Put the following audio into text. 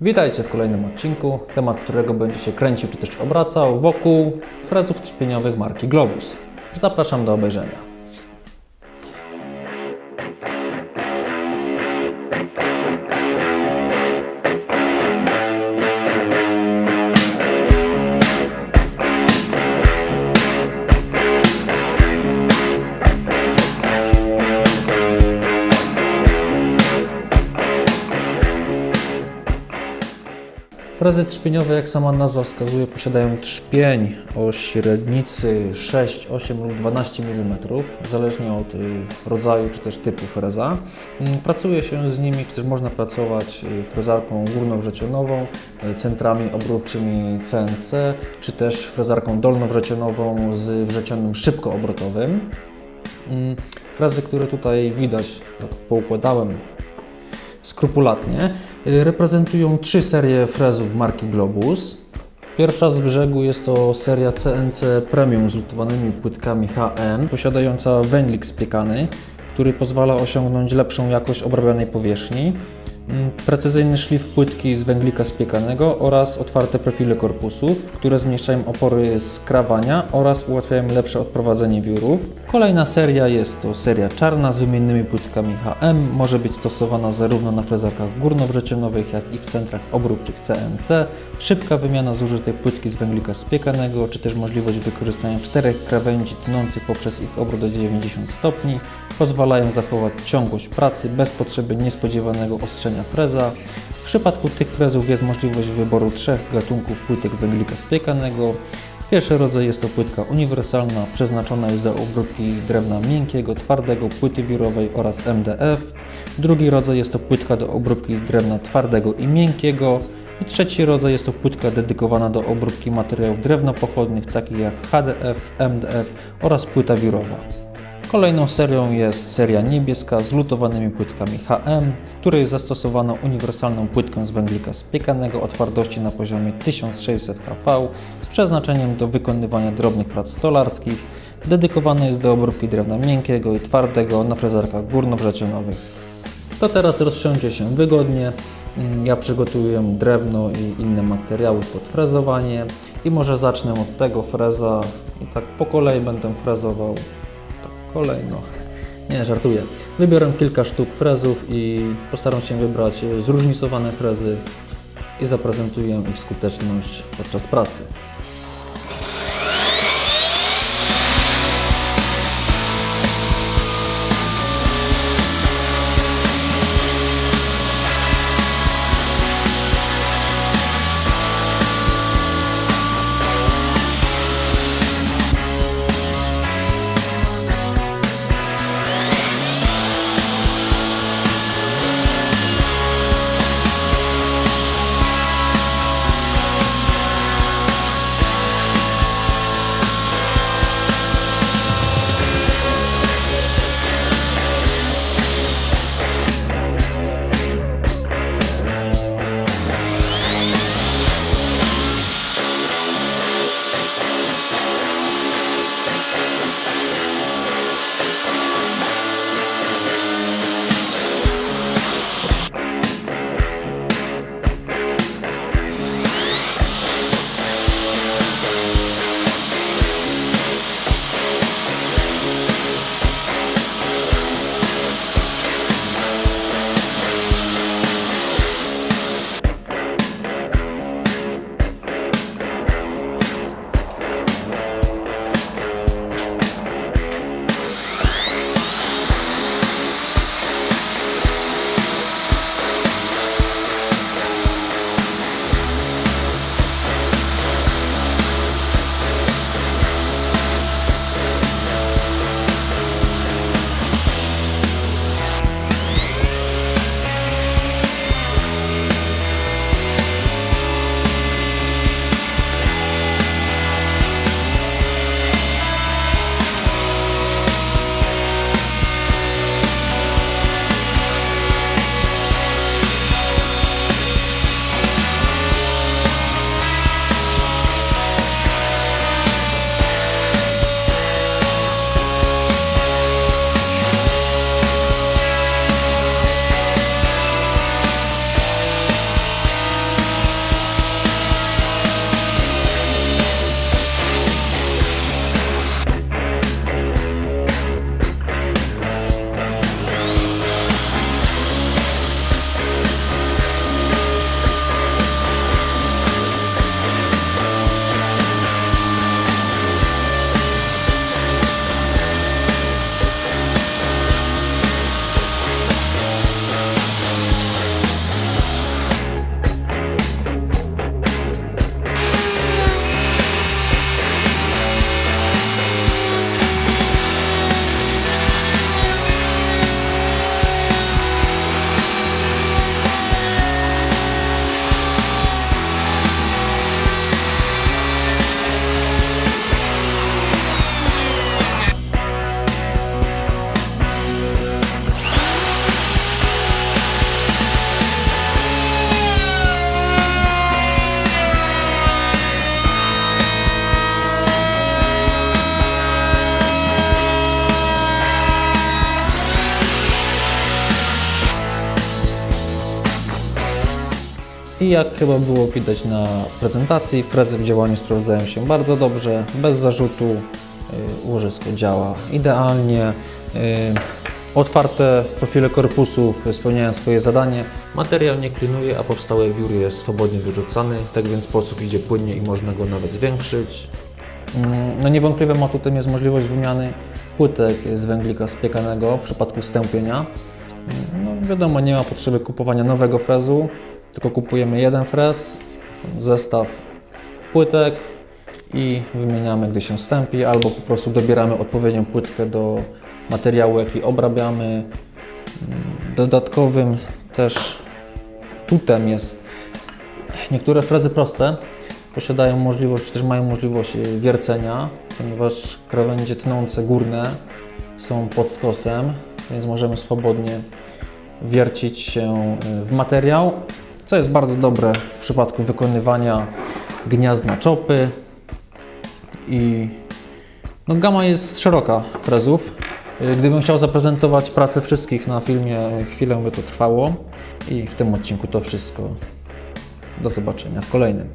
Witajcie w kolejnym odcinku, temat którego będzie się kręcił czy też obracał wokół frezów trzpieniowych marki Globus. Zapraszam do obejrzenia. Frezy trzpieniowe, jak sama nazwa wskazuje, posiadają trzpień o średnicy 6, 8 lub 12 mm, zależnie od y, rodzaju czy też typu freza. Mm, Pracuje się z nimi, czy też można pracować y, frezarką górnowrzecionową, y, centrami obróbczymi CNC, czy też frezarką dolnowrzecionową z wrzecionem szybkoobrotowym. Mm, Frezy, które tutaj widać, tak poukładałem skrupulatnie. Reprezentują trzy serie frezów marki Globus. Pierwsza z brzegu jest to seria CNC Premium z lutowanymi płytkami HM, posiadająca węglik spiekany, który pozwala osiągnąć lepszą jakość obrabianej powierzchni, mm, precyzyjny szlif płytki z węglika spiekanego oraz otwarte profile korpusów, które zmniejszają opory skrawania oraz ułatwiają lepsze odprowadzenie wiórów. Kolejna seria jest to seria czarna z wymiennymi płytkami HM. Może być stosowana zarówno na frezarkach górnowrzecionowych, jak i w centrach obróbczych CNC. Szybka wymiana zużytej płytki z węglika spiekanego, czy też możliwość wykorzystania czterech krawędzi tnących poprzez ich obrót do 90 stopni pozwalają zachować ciągłość pracy bez potrzeby niespodziewanego ostrzenia freza. W przypadku tych frezów jest możliwość wyboru trzech gatunków płytek węglika spiekanego. Pierwszy rodzaj jest to płytka uniwersalna, przeznaczona jest do obróbki drewna miękkiego, twardego, płyty wiórowej oraz MDF. Drugi rodzaj jest to płytka do obróbki drewna twardego i miękkiego. I trzeci rodzaj jest to płytka dedykowana do obróbki materiałów drewnopochodnych, takich jak HDF, MDF oraz płyta wiórowa. Kolejną serią jest seria niebieska z lutowanymi płytkami HM, w której zastosowano uniwersalną płytkę z węglika spiekanego o twardości na poziomie 1600 HV z przeznaczeniem do wykonywania drobnych prac stolarskich. Dedykowane jest do obróbki drewna miękkiego i twardego na frezarkach górnowrzecionowych. To teraz rozsiądźcie się wygodnie. Mm, Ja przygotuję drewno i inne materiały pod frezowanie i może zacznę od tego freza i tak po kolei będę frezował kolejno. Nie, żartuję. Wybiorę kilka sztuk frezów i postaram się wybrać e, zróżnicowane frezy i zaprezentuję ich skuteczność podczas pracy. I jak chyba było widać na prezentacji, frezy w działaniu sprawdzają się bardzo dobrze, bez zarzutu. Y, Łożysko działa idealnie. Y, Otwarte profile korpusów spełniają swoje zadanie. Materiał nie klinuje, a powstały wiór jest swobodnie wyrzucany, tak więc poców idzie płynnie i można go nawet zwiększyć. Mm, No niewątpliwym atutem jest możliwość wymiany płytek z węglika spiekanego w przypadku stępienia. Mm, No wiadomo, nie ma potrzeby kupowania nowego frezu, tylko kupujemy jeden frez, zestaw płytek i wymieniamy, gdy się stępi, albo po prostu dobieramy odpowiednią płytkę do materiału, jaki obrabiamy. Dodatkowym też tutem jest niektóre frezy proste posiadają możliwość, czy też mają możliwość y, wiercenia, ponieważ krawędzie tnące górne są pod skosem, więc możemy swobodnie wiercić się y, w materiał, co jest bardzo dobre w przypadku wykonywania gniazd na czopy i no, gama jest szeroka frezów. Y, Gdybym chciał zaprezentować pracę wszystkich na filmie, chwilę by to trwało i w tym odcinku to wszystko. Do zobaczenia w kolejnym.